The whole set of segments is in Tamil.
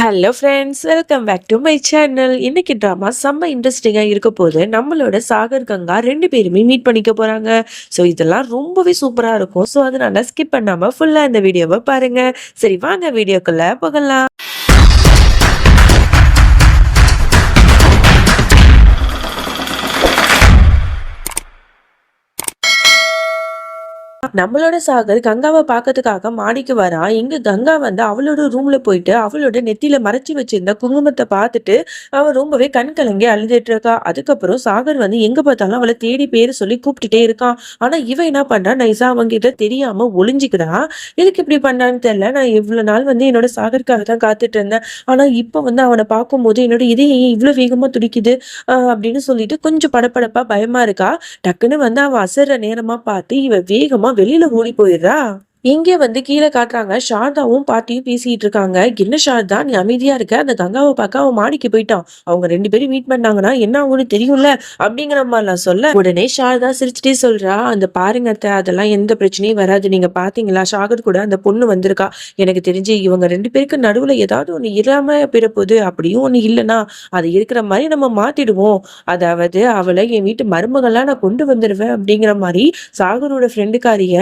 Hello friends welcome back to my channel இன்னைக்கு ட்ராமா செம்ம இன்ட்ரெஸ்டிங்காக இருக்க போது நம்மளோட சாகர் கங்கா ரெண்டு பேருமே மீட் பண்ணிக்க போகிறாங்க ஸோ இதெல்லாம் ரொம்பவே சூப்பராக இருக்கும். ஸோ அதனால ஸ்கிப் பண்ணாமல் ஃபுல்லாக இந்த வீடியோவை பாருங்கள் சரி வாங்க வீடியோக்குள்ளே போகலாம். நம்மளோட சாகர் கங்காவை பார்க்கறதுக்காக மாடிக்கு வரான் இங்க கங்கா வந்து அவளோட ரூம்ல போயிட்டு அவளோட நெத்தியில மறைச்சி வச்சிருந்த குங்குமத்தை பார்த்துட்டு அவன் ரொம்பவே கண் கலங்கி அழுதுட்டு இருக்கா. அதுக்கப்புறம் சாகர் வந்து எங்க பார்த்தாலும் அவளை தேடி பேரு சொல்லி கூப்பிட்டுட்டே இருக்கான். ஆனா இவன் என்ன பண்றா? நைசா அவங்க கிட்ட தெரியாம ஒளிஞ்சுக்கிறான் எதுக்கு இப்படி பண்ணான்னு தெரியல. நான் இவ்வளவு நாள் வந்து என்னோட சாகருக்காக தான் காத்துட்டு இருந்தேன். ஆனா இப்ப வந்து அவனை பார்க்கும்போது என்னோட இதயம் ஏன் இவ்வளவு வேகமா துடிக்குது? அப்படின்னு சொல்லிட்டு கொஞ்சம் படப்படப்பா பயமா இருக்கா. டக்குன்னு வந்து அவன் அசர்ற நேரமா பார்த்து இவ வேகமா வெளியில ஓடி போயிடுறா இங்கே வந்து கீழே காட்டுறாங்க. சாரதாவும் பாட்டியும் பேசிட்டு இருக்காங்க. என்ன சாரதா? நீ அமைதியா இருக்க. அந்த கங்காவை பார்க்க அவன் மாடிக்கு போயிட்டான். அவங்க ரெண்டு பேரும் மீட் பண்ணாங்கன்னா என்ன ஆகும்னு தெரியும்ல? அப்படிங்கிற மாதிரிலாம் சொல்ல உடனே சாரதா சிரிச்சுட்டே சொல்றா அந்த பாருங்க அத்தை அதெல்லாம் எந்த பிரச்சனையும் வராது. நீங்க பாத்தீங்களா? சாகர் கூட அந்த பொண்ணு வந்திருக்கா. எனக்கு தெரிஞ்சு இவங்க ரெண்டு பேருக்கு நடுவுல ஏதாவது ஒண்ணு இல்லாம பிறப்போது அப்படியும் ஒண்ணு இல்லைன்னா அது இருக்கிற மாதிரி நம்ம மாத்திடுவோம். அதாவது அவளை என் வீட்டு மருமகள்லாம் நான் கொண்டு வந்துடுவேன் அப்படிங்கிற மாதிரி சாகரோட ஃப்ரெண்டுக்காரிய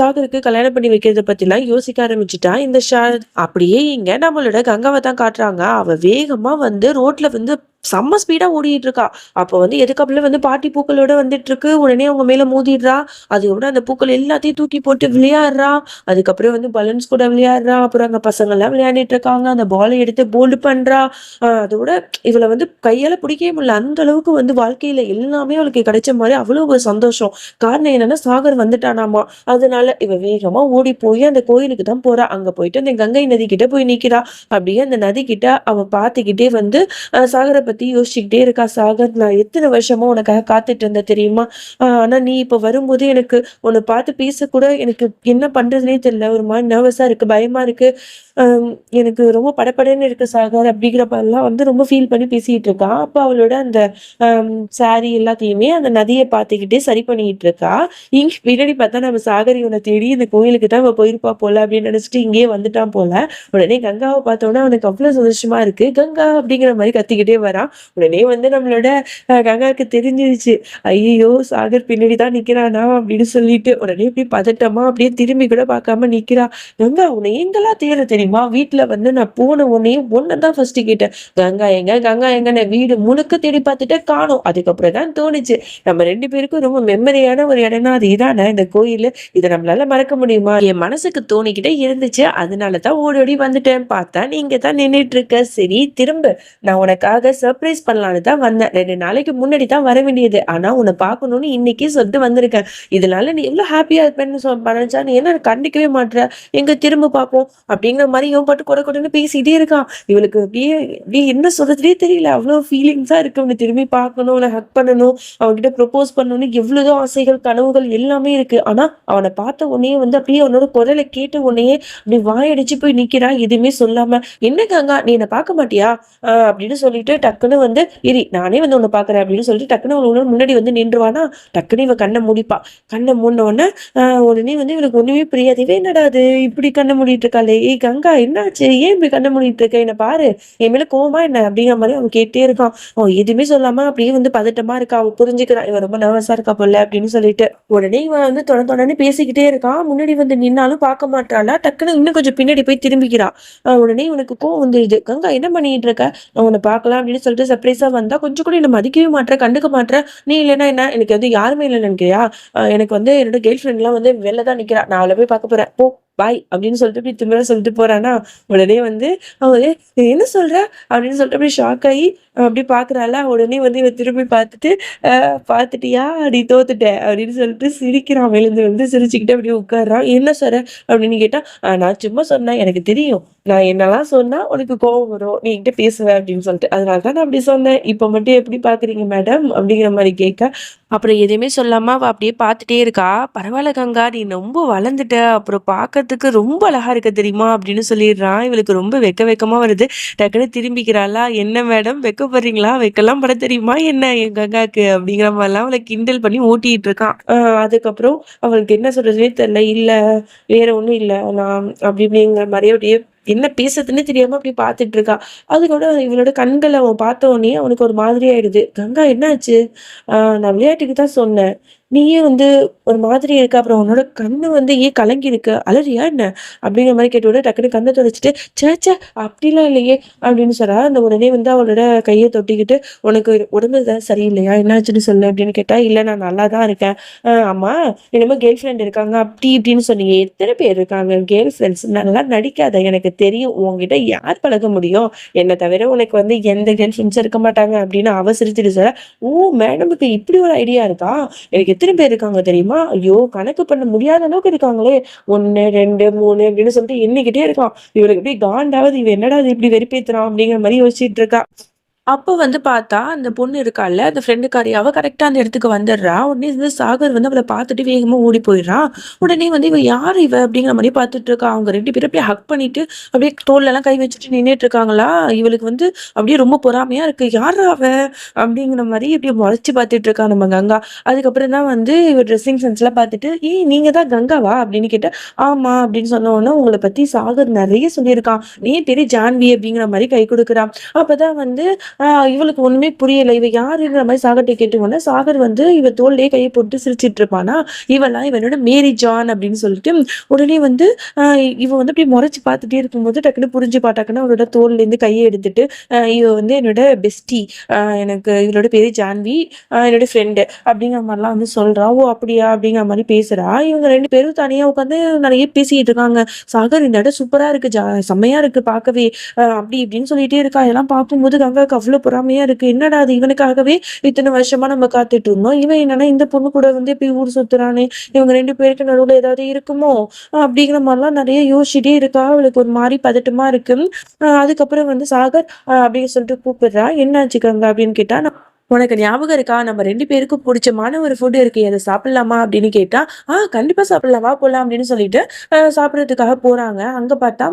சாகருக்கு கல்யாணம் பண்ணி வைக்கிறத பத்திலாம் யோசிக்க ஆரம்பிச்சுட்டா இந்த ஷா அப்படியே இங்க நம்மளோட கங்காவை தான் காட்டுறாங்க. அவ வேகமா வந்து ரோட்ல வந்து செம்ம ஸ்பீடா ஓடிட்டு இருக்கா அப்போ வந்து எதுக்கப்புல வந்து பாட்டி பூக்களோட வந்துட்டு இருக்கு உடனே அவங்க மேல மோதிடுறா. அதோட அந்த பூக்கள் எல்லாத்தையும் தூக்கி போட்டு விளையாடுறா. அதுக்கப்புறம் வந்து பலூன்ஸ் கூட விளையாடுறா. அப்புறம் அங்க பசங்க எல்லாம் விளையாடிட்டு இருக்காங்க. அந்த பாலை எடுத்து போல்டு பண்றா. அதோட இவளை வந்து கையால பிடிக்கவே முடியல. அந்த அளவுக்கு வந்து வாழ்க்கையில எல்லாமே அவளுக்கு கிடைச்ச மாதிரி அவ்வளவு ஒரு சந்தோஷம். காரணம் என்னன்னா சாகர் வந்துட்டானாமா. அதனால இவ வேகமா ஓடி போய் அந்த கோயிலுக்கு தான் போறா. அங்க போயிட்டு அந்த கங்கை நதி கிட்ட போய் நிக்கிறா. அப்படியே அந்த நதி கிட்ட அவ பார்த்துக்கிட்டே வந்து சாகரை பத்தி யோசிச்சுக்கிட்டே இருக்கா சாகர். நான் எத்தனை வருஷமா உனக்காக காத்துட்டு இருந்தேன் தெரியுமா? ஆஹ் ஆனா நீ இப்ப வரும்போது எனக்கு உன்னை பார்த்து பேசக்கூட எனக்கு என்ன பண்றதுனே தெரியல. ஒரு மாதிரி நர்வஸா இருக்கு பயமா இருக்கு. ஆஹ் எனக்கு ரொம்ப படபடன்னு இருக்கு சாகர் அப்படிங்கிறப்பெல்லாம் வந்து ரொம்ப ஃபீல் பண்ணி பேசிட்டு இருக்கா. அப்ப அவளோட அந்த சாரி எல்லாத்தையுமே அந்த நதியை பார்த்துக்கிட்டே சரி பண்ணிக்கிட்டு இருக்கா. இங்க பின்னாடி பார்த்தா நம்ம சாகர் இவனை தேடி இந்த கோயிலுக்கு தான் அவள் போயிருப்பா போல அப்படின்னு நினைச்சிட்டு இங்கேயே வந்துட்டான் போல. உடனே கங்காவை பார்த்தோன்னா அவனுக்கு அவ்வளவு சந்தோஷமா இருக்கு. கங்கா அப்படிங்கிற மாதிரி கத்திக்கிட்டே வரான் உடனே வந்து நம்மளோட கங்காவுக்கு தெரிஞ்சிருச்சு. ஐயோ சாகர் பின்னாடி தான் நிக்கிறானா அப்படின்னு சொல்லிட்டு உடனே இப்படி பதட்டமா அப்படியே திரும்பி கூட பார்க்காம நிக்கிறா. கங்கா உன்னை எங்கெல்லாம் தேட தெரியுமா? வீட்டுல வந்து நான் போன உடனே ஒன்னதான் ஃபர்ஸ்ட் கேட்டேன். கங்கா எங்க? கங்கா எங்கன்னு வீடு முழுக்க தேடி பார்த்துட்டு காணும். அதுக்கப்புறம் தான் தோணுச்சு. நம்ம ரெண்டு பேருக்கும் ரொம்ப மெமரியான ஒரு இடம்னா அது இதானே இந்த கோயில் இதை நம்மளால மறக்க முடியுமா? என் மனசுக்கு தோணிக்கிட்டே இருந்துச்சு. அதனால தான் ஓடி ஓடி வந்துட்டேன். பார்த்தா நீங்க தான் நின்னுட்டு இருக்க. சரி திரும்ப. நான் உனக்காக சர்ப்ரைஸ் பண்ணலான்னு தான் வந்தேன். ரெண்டு நாளைக்கு முன்னாடி தான் வர வேண்டியது. ஆனா உன்னை பார்க்கணும்னு இன்னைக்கு சொல்லிட்டு வந்திருக்கேன். இதனால நீ எவ்வளவு ஹாப்பியா இருப்பேன்னு சொ பண்ணச்சா நீ என்ன கண்டிக்கவே மாட்ற? எங்க திரும்ப பார்ப்போம்? அப்படிங்கிற மாதிரி இவன் பாட்டு கொட கொடன்னு பேசிட்டே இருக்கான். இவளுக்கு அப்படியே அப்படியே என்ன சொல்றதுனே தெரியல. அவ்வளோ ஃபீலிங்ஸா இருக்கு. அவனை திரும்பி பார்க்கணும் அவனை ஹக் பண்ணணும் அவன்கிட்ட ப்ரொப்போஸ் பண்ணணும்னு எவ்வளோதோ ஆசைகள் கனவுகள் எல்லாமே இருக்கு. ஆனா அவனை பார்த்த உடனே வந்து அப்படியே அவனோட குரலை கேட்ட உடனே அப்படி வாயடிச்சு போய் நிக்கிறா எதுவுமே சொல்லாம என்ன கங்கா நீ என்னை பார்க்க மாட்டியா? அப்படின்னு சொல்லிட்டு டக்குன்னு வந்து இரு நானே வந்து உன்னை பாக்குறேன் அப்படின்னு சொல்லிட்டு டக்குன்னு அவளோட முன்னாடி வந்து நின்றுவானா? டக்குன்னு இவன் கண்ணை முடிப்பா. கண்ணை மூடின உடனே ஆஹ் உடனே வந்து இவனுக்கு ஒண்ணுமே புரியாது. இவ என்னடா அது இப்படி கண்ணை மூடிட்டு இருக்காளே. ஏய் கங்கா என்னாச்சு? ஏன் இப்படி கண்ணை மூடிட்டு இருக்க? என்ன பாரு. என் மேல கோவமா என்ன? அப்படிங்கிற மாதிரி அவன் கேட்டே இருக்கான். அவன் எதுவுமே சொல்லாம அப்படியே வந்து பதட்டமா இருக்கா? அவன் புரிஞ்சுக்கிறான் இவன் ரொம்ப நர்வஸா இருக்கா போல அப்படின்னு சொல்லிட்டு. உடனே இவன் வந்து தொட தொடன்னு பேசிக்கிட்டே இருக்கான் முன்னாடி வந்து நின்னாலும் பார்க்க மாட்டாளா? டக்குன்னு இன்னும் கொஞ்சம் பின்னாடி போய் திரும்பிக்கிறான் உடனே இவனுக்கு கோவம் வந்துடுது கங்கா என்ன பண்ணிட்டு இருக்க? நான் உன்னை பார்க்கலாம் அப்படின்னு சொல்லிட்டு சர்ப்ரைஸாக வந்தா கொஞ்சம் கூட என்ன மதிக்கவே மாட்டேற கண்டுக்க மாட்டேற நீ இல்லைன்னா என்ன? எனக்கு வந்து யாருமே இல்லை நினைக்கிறியா? எனக்கு வந்து என்னோட கேர்ள் ஃப்ரெண்ட்லாம் வந்து வெளில தான் நிற்கிறா நான் அவளை போய் பார்க்க போகிறேன் போ. பாய் அப்படின்னு சொல்லிட்டு இப்படி திமிர சொல்லிட்டு போறானா உடனே வந்து அவ என்ன சொல்ற? அப்படின்னு சொல்லிட்டு அப்படி ஷாக் ஆகி அப்படி பாக்குறாள உடனே வந்து இவன் திரும்பி பார்த்துட்டு "அஹ், பார்த்துட்டியா? அப்படி தோத்துட்ட. அப்படின்னு சொல்லிட்டு சிரிக்கிறான் விழுந்து வந்து சிரிச்சுக்கிட்டு அப்படியே உட்கார்றான். என்ன சொல்ற? அப்படின்னு கேட்டா நான் சும்மா சொன்னேன் எனக்கு தெரியும். நான் என்னெல்லாம் சொன்னா உனக்கு கோவம் வரும். நீ என்கிட்ட பேசுவ. அப்படின்னு சொல்லிட்டு. அதனால தான் நான் அப்படி சொன்னேன். இப்போ மட்டும் எப்படி பாக்குறீங்க மேடம் அப்படிங்கிற மாதிரி கேட்க அப்புறம் எதுவுமே சொல்லாம அவ அப்படியே பார்த்துட்டே இருக்கா. பரவாயில்ல கங்கா நீ ரொம்ப வளர்ந்துட்ட. அப்புறம் பார்க்கறதுக்கு ரொம்ப அழகா இருக்க தெரியுமா? அப்படின்னு சொல்லிடுறான் இவளுக்கு ரொம்ப வெக்க வெக்கமா வருது. டக்குன்னு திரும்பிக்கிறாளா? என்ன மேடம் வெக்கப்படுறீங்களா? வெக்கலாம் பட தெரியுமா? என்ன என் கங்காக்கு? அப்படிங்கிற மாதிரிலாம் அவளை கிண்டல் பண்ணி ஓட்டிட்டு இருக்கான் அதுக்கப்புறம் அவளுக்கு என்ன சொல்கிறதுனே தெரியல. இல்ல வேற ஒண்ணும் இல்ல. நான் அப்படி அப்படிங்கிற மாதிரி அப்படியே என்ன பேசுறதுன்னே தெரியாம அப்படி பார்த்துட்டு இருக்கா. அதுக்கூட இவளோட கண்களை அவன் பார்த்த உடனே அவனுக்கு ஒரு மாதிரி ஆயிடுது. "கங்கா என்னாச்சு? நான் விளையாட்டுக்கு தான் சொன்னேன். நீயே வந்து ஒரு மாதிரி இருக்க. அப்புறம் உன்னோட கண்ணு வந்து ஏன் கலங்கியிருக்கு? அலறியா என்ன?" அப்படிங்கிற மாதிரி கேட்ட விட டக்குனு கண்ணை தொடச்சிட்டு "ச்சே அப்படிலாம் இல்லையே" அப்படின்னு சொன்னா. அந்த உடனே வந்து அவளோட கையை தொட்டிக்கிட்டு "உனக்கு உடம்பு தான் சரியில்லையா? என்னாச்சுன்னு சொல்லு" அப்படின்னு கேட்டா, இல்லை நான் நல்லா தான் இருக்கேன்." "அ ஆமா என்னமோ கேர்ள் ஃப்ரெண்ட் இருக்காங்க அப்படி இப்படின்னு சொன்னீங்க எத்தனை பேர் இருக்காங்க கேர்ள் ஃப்ரெண்ட்ஸ்? நல்லா நடிக்காத. எனக்கு தெரியும். உன்கிட்ட யார் பழக முடியும்? என்னை தவிர உனக்கு வந்து எந்த கேர்ள் ஃப்ரெண்ட்ஸும் இருக்க மாட்டாங்க." அப்படின்னு அவசரிச்சுட்டு சொல்ல, "ஓ! மேடமுக்கு இப்படி ஒரு ஐடியா இருக்கா? எனக்கு எத்தனை பேர் இருக்காங்க தெரியுமா? ஐயோ! கணக்கு பண்ண முடியாத அளவுக்கு இருக்காங்களே. 1, 2, 3 அப்படின்னு சொல்லிட்டு எண்ணிக்கிட்டே இருக்கான். இவளுக்கு அப்படியே காண்டாவது இவன் என்னடா இது இப்படி வெறுப்பேத்துறான் அப்படிங்கிற மாதிரி யோசிச்சுட்டு இருக்கா. அப்போ வந்து பார்த்தா, அந்த பொண்ணு இருக்கால்ல, அந்த ஃப்ரெண்டுக்காரி அவ கரெக்டாக அந்த இடத்துக்கு வந்துடுறா. உடனே வந்து சாகர் வந்து அவள பார்த்துட்டு வேகமா ஓடி போயிடுறான். உடனே வந்து இவ யாரு இவ? அப்படிங்கிற மாதிரி பார்த்துட்டு இருக்கா. அவங்க ரெண்டு பேரும் அப்படியே ஹக் பண்ணிட்டு, அப்படியே தோல்லெல்லாம் கை வச்சுட்டு நின்னுட்டு இருக்காங்களா, இவளுக்கு வந்து அப்படியே ரொம்ப பொறாமையா இருக்கு. யார் அவ? அப்படிங்கிற மாதிரி அப்படியே மொறச்சு பார்த்துட்டு இருக்கா நம்ம கங்கா. அதுக்கப்புறம் தான் வந்து இவர் ட்ரெஸ்ஸிங் சென்ஸ்லாம் பார்த்துட்டு, "ஏய் நீங்க தான் கங்காவா?" அப்படின்னு கேட்டா, "ஆமா" அப்படின்னு சொன்ன உடனே, "உங்கள பத்தி சாகர் நிறைய சொல்லியிருக்கான். நீ பெரிய ஜான்வி" அப்படிங்கிற மாதிரி கை கொடுக்குறான் அப்பதான் வந்து இவளுக்கு ஒண்ணுமே புரியல. இவ யாருங்கிற மாதிரி சாகர்ட்ட கேட்டவுடனே, சாகர் வந்து இவ தோள்லயே கையை போட்டு சிரிச்சிட்டு இருப்பானா, இவெல்லாம் இவனோட மேரி ஜான் அப்படின்னு சொல்லிட்டு, உடனே வந்து இவ வந்து இப்படி முறைச்சு பார்த்துட்டே இருக்கும்போது, புரிஞ்சு புரிஞ்சுப்பா. அவரோட தோல்ல இருந்து கையை எடுத்துட்டு, இவ வந்து என்னோட பெஸ்டி. எனக்கு இவளோட பேரு ஜான்வி. என்னோட ஃப்ரெண்டு அப்படிங்கிற மாதிரிலாம் வந்து சொல்றா. "ஓ! அப்படியா?" அப்படிங்கிற மாதிரி பேசுறா. இவங்க ரெண்டு பேரும் தனியா உட்காந்து நிறைய பேசிக்கிட்டு இருக்காங்க. சாகர் இந்த இடம் சூப்பரா இருக்கு. ஜா செம்மையா இருக்கு பார்க்கவே. அப்படி இப்படின்னு சொல்லிட்டே இருக்கா. இதெல்லாம் பார்க்கும்போது கங்காவுக்கு அவ்ளோ பொறாமையா இருக்கு. என்னடா இது இவனுக்காகவே இத்தனை வருஷமா நம்ம காத்துட்டு இருந்தோம். இவன் என்னன்னா இந்த பொண்ணு கூட வந்து இப்படி ஊர் சுத்துறானே! இவங்க ரெண்டு பேருக்கு நடுவுல ஏதாவது இருக்குமோ? அப்படிங்கிற மாதிரிலாம் நிறைய யோசிச்சுட்டே இருக்கா. அவளுக்கு ஒரு மாதிரி பதட்டமா இருக்கு. அதுக்கப்புறம் வந்து சாகர் அப்படின்னு சொல்லிட்டு கூப்பிடுறா. "என்னாச்சு ஆச்சுக்கங்க அப்படின்னு கேட்டா, "உனக்கு ஞாபகம் இருக்கா? நம்ம ரெண்டு பேருக்கும் பிடிச்சமான ஒரு ஃபுட் இருக்கு. அதை சாப்பிடலாமா?" அப்படின்னு கேட்டா, "ஆ கண்டிப்பா சாப்பிடலாம். வா போலாம்." அப்படின்னு சொல்லிட்டு சாப்பிட்றதுக்காக சாப்பிடுறதுக்காக போறாங்க. அங்க பார்த்தா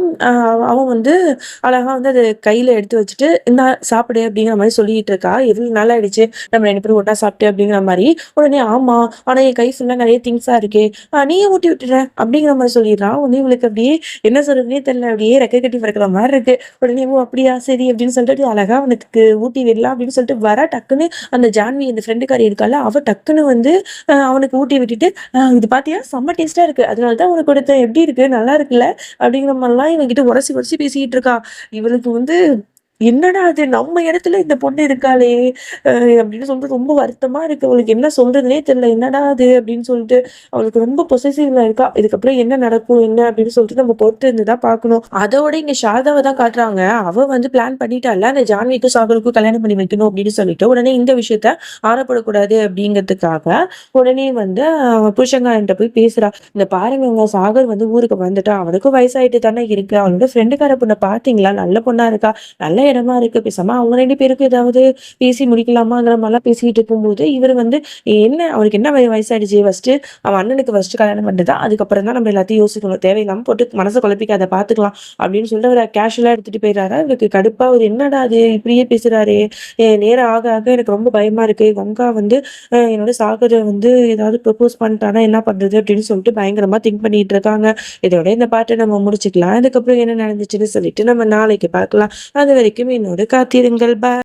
அவன் வந்து அழகா வந்து அதை கையில எடுத்து வச்சுட்டு, இந்த சாப்பிடு" அப்படிங்கிற மாதிரி சொல்லிட்டு இருக்கா. எவ்வளவு நாள் ஆயிடுச்சு நம்ம ரெண்டு பேரும் ஒட்டா சாப்பிட்டு" அப்படிங்கிற மாதிரி உடனே ஆமா. ஆனா என் கை ஃபுல்லா நிறைய திங்ஸா இருக்கே. நீயே ஊட்டி விட்டுறேன் அப்படிங்கிற மாதிரி சொல்லிடுறான். உடனே இவளுக்கு அப்படியே என்ன சொல்றதுன்னே தெரியல. அப்படியே ரெக்க கட்டி பிறக்கிற மாதிரி இருக்கு. உடனே "ஓ! அப்படியா? சரி" அப்படின்னு சொல்லிட்டு அழகா அவனுக்கு ஊட்டி விடலாம் அப்படின்னு சொல்லிட்டு வர டக்குன்னு அந்த ஜான்வி இந்த ஃப்ரெண்டுக்காரி இருக்கால்ல, அவ டக்குன்னு வந்து அவனுக்கு ஊட்டி விட்டுட்டு, இது பார்த்தியா? செம்ம டேஸ்டா இருக்கு. அதனால தான் உனக்கு குடுத்தேன். எப்படி இருக்கு? நல்லா இருக்குல்ல?" அப்படிங்கிற மாதிரிலாம் இவன்கிட்ட உரசி உரசி பேசிக்கிட்டு இருக்கா. இவளுக்கு வந்து என்னடா இது! நம்ம இடத்துல இந்த பொண்ணு இருக்காளே! அப்படின்னு சொல்லிட்டு ரொம்ப வருத்தமா இருக்கு. அவளுக்கு என்ன சொல்றதுன்னே தெரியல. என்னடா இது! அப்படின்னு சொல்லிட்டு அவளுக்கு ரொம்ப பொசசிவ்ல இருக்கா. இதுக்கப்புறம் என்ன நடக்கும்? என்ன அப்படின்னு சொல்லிட்டு நம்ம பொறுத்து இருந்துதான் பாக்கணும் பார்க்கணும். அதோட இங்க சாரதாவ தான் காட்டுறாங்க. அவ வந்து பிளான் பண்ணிட்டால்ல, அந்த ஜான்விக்கும் சாகருக்கும் கல்யாணம் பண்ணி வைக்கணும் அப்படின்னு சொல்லிட்டு, உடனே இந்த விஷயத்த ஆறப்படக்கூடாது அப்படிங்கிறதுக்காக, உடனே வந்து அவ போய் பேசுறா. "இந்த பாருங்க சாகர் வந்து ஊருக்கு வந்துட்டா அவனுக்கும் வயசாயிட்டு தானே இருக்கு. அவனோட ஃப்ரெண்டுக்கார பொண்ணை பார்த்தீங்களா? நல்ல பொண்ணா இருக்கா. நல்ல இடமா இருக்கு. பேசாம அவங்க ரெண்டு பேருக்கு ஏதாவது பேசி முடிக்கலாமாங்கிற மாதிரிலாம் பேசிக்கிட்டு இருக்கும்போது, இவர் வந்து என்ன அவருக்கு என்ன வயசாயிடுச்சு ஃபர்ஸ்ட் அவன் அண்ணனுக்கு ஃபர்ஸ்ட் கல்யாணம் பண்ணுறதா அதுக்கப்புறம் தான் நம்ம எல்லாத்தையும் யோசிக்கணும். தேவையில்லாமல் போட்டு மனச குழப்பிக்காத பார்த்துக்கலாம். அப்படின்னு சொல்லிட்டு அவர் கேஷுவலாக எடுத்துட்டு போயிடுறாரு அவருக்கு கடுப்பா அவர் என்னடா அது இப்படியே பேசுறாரு நேரம் ஆக ஆக எனக்கு ரொம்ப பயமா இருக்கு. கங்கா வந்து என்னோட சாகர வந்து ஏதாவது ப்ரப்போஸ் பண்ணிட்டானா என்ன பண்றது? அப்படின்னு சொல்லிட்டு பயங்கரமா திங்க் பண்ணிட்டு இருக்காங்க. இதோட இந்த பாட்டை நம்ம முடிச்சுக்கலாம். அதுக்கப்புறம் என்ன நடந்துச்சுன்னு சொல்லிட்டு நம்ம நாளைக்கு பார்க்கலாம். அது வரைக்கும் வரைக்கும் என்னோடு காத்திருங்கள். பாய்.